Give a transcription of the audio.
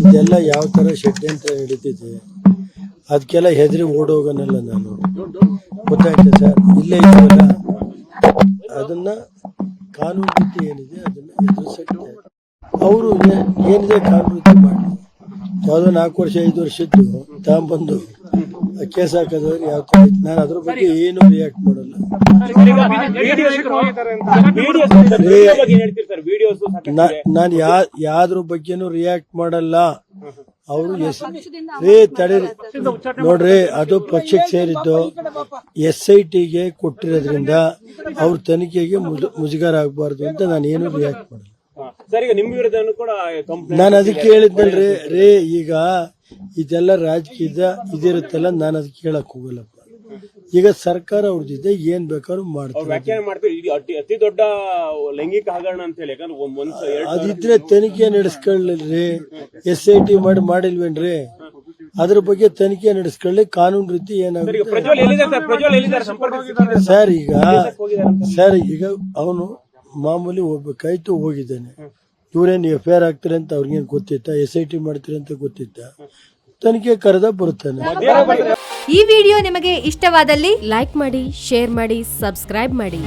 ಇದೆಲ್ಲ ಯಾವ ಥರ ಷಡ್ಯಂತ್ರ ನಡೀತಿದೆ ಅದಕ್ಕೆಲ್ಲ ಹೆದರಿ ಓಡೋಗನಲ್ಲ ನಾನು. ಗೊತ್ತಾಯ್ತಾ ಸರ್? ಇಲ್ಲೇ ಇದೆಯಲ್ಲ? ಅದನ್ನ ಕಾನೂನು ರೀತಿ ಏನಿದೆ ಅದನ್ನ ಎದುರಿಸಕ್ಕೆ. ಅವರು ಏನಿದೆ ಕಾನೂನು ರೀತಿ ಮಾಡಿ ಯಾವುದೋ ನಾಲ್ಕು ವರ್ಷ ಐದು ವರ್ಷದ್ದು ತಗೊಂಬಂದು ಕೇಸ್ ಹಾಕೋದವ್ರು ಯಾವ ನಾನು ಅದ್ರ ಬಗ್ಗೆ ಏನು ರಿಯಾಕ್ಟ್ ಮಾಡಲ್ಲ. ವಿಡಿಯೋಸ್ ನಾನು ಯಾ ಯಾವ್ದ್ರ ಬಗ್ಗೆನೂ ರಿಯಾಕ್ಟ್ ಮಾಡಲ್ಲ. ಅವರು ಎಸ್ ರೇ ತಡೀರಿ. ನೋಡ್ರಿ ಅದು ಪಕ್ಷಕ್ಕೆ ಸೇರಿದ್ದು ಎಸ್ ಐ ಟಿಗೆ ಕೊಟ್ಟಿರೋದ್ರಿಂದ ಅವ್ರ ತನಿಖೆಗೆ ಮುಜು- ಮುಜುಗರ ಆಗಬಾರ್ದು ಅಂತ ನಾನು ಏನು ರಿಯಾಕ್ಟ್ ಮಾಡಲ್ಲ. ಸರ್ ಈಗ ನಿಮ್ ವಿರುದ್ಧನೂ ಕೂಡ ಕಂಪ್ಲೇಂಟ್ ನಾನು ಅದಕ್ಕೆ ಹೇಳಿದ್ನಲ್ರಿ ರೇ ಈಗ ಇದೆಲ್ಲ ರಾಜಕೀಯದ ಇದಿರುತ್ತಲ್ಲ ನಾನು ಅದಕ್ಕೆ ಹೇಳಕ್ ಹೋಗಲ್ಲಪ್ಪ. ಈಗ ಸರ್ಕಾರ ಅವ್ರದ್ದಿದೆ ಏನ್ ಬೇಕಾದ್ರೂ ಮಾಡ್ತಾರೆ ವ್ಯಾಖ್ಯಾನ ಮಾಡ್ತೀವಿ ಇದು ಅತಿ ಅತಿ ದೊಡ್ಡ ಲೈಂಗಿಕ ಹಗರಣ ಅಂತ ಹೇಳಿ ಯಾಕಂದ್ರೆ ಒಂದ್ ಒಂದ್ ಸ- ಎರಡ್ ಅದಿದ್ರೆ ತನಿಖೆ ನಡೆಸ್ಕೊಳ್ಳಿ ಎಸ್ ಐ ಟಿ ಮಾಡಿ ಮಾಡಿಲ್ವೇನ್ರಿ? ಅದ್ರ ಬಗ್ಗೆ ತನಿಖೆ ನಡೆಸ್ಕೊಳ್ಳಿ ಕಾನೂನು ರೀತಿ ಏನಾಗುತ್ತೆ? ಈಗ ಪ್ರಜ್ವಲ್ ಎಲ್ಲಿದ್ದಾರೆ ಸರ್? ಪ್ರಜ್ವಲ್ ಎಲ್ಲಿದ್ದಾರೆ? ಸಂಪರ್ಕ ಸಿಕ್ಕಿದ್ದಾರೆ ಸರ್ ಈಗ ಸರ್ ಈಗ ಅವನು ಮಾಮೂಲಿ ಹೋಗ್ಬೇಕಾಯ್ತು ಹೋಗಿದ್ದಾನೆ. ಇವ್ರೇನು ಎಫ್ ಐ ಆರ್ ಆಗ್ತಾರೆ ಅಂತ ಅವ್ರಿಗೇನು ಗೊತ್ತಿತ್ತ? ಎಸ್ ಐ ಟಿ ಮಾಡ್ತಾರೆ ಅಂತ ಗೊತ್ತಿತ್ತ? ತನಿಖೆ ಕರೆದ ಬರುತ್ತಾನೆ. ಈ ವಿಡಿಯೋ ನಿಮಗೆ ಇಷ್ಟವಾದಲ್ಲಿ ಲೈಕ್ ಮಾಡಿ ಶೇರ್ ಮಾಡಿ ಸಬ್ಸ್ಕ್ರೈಬ್ ಮಾಡಿ.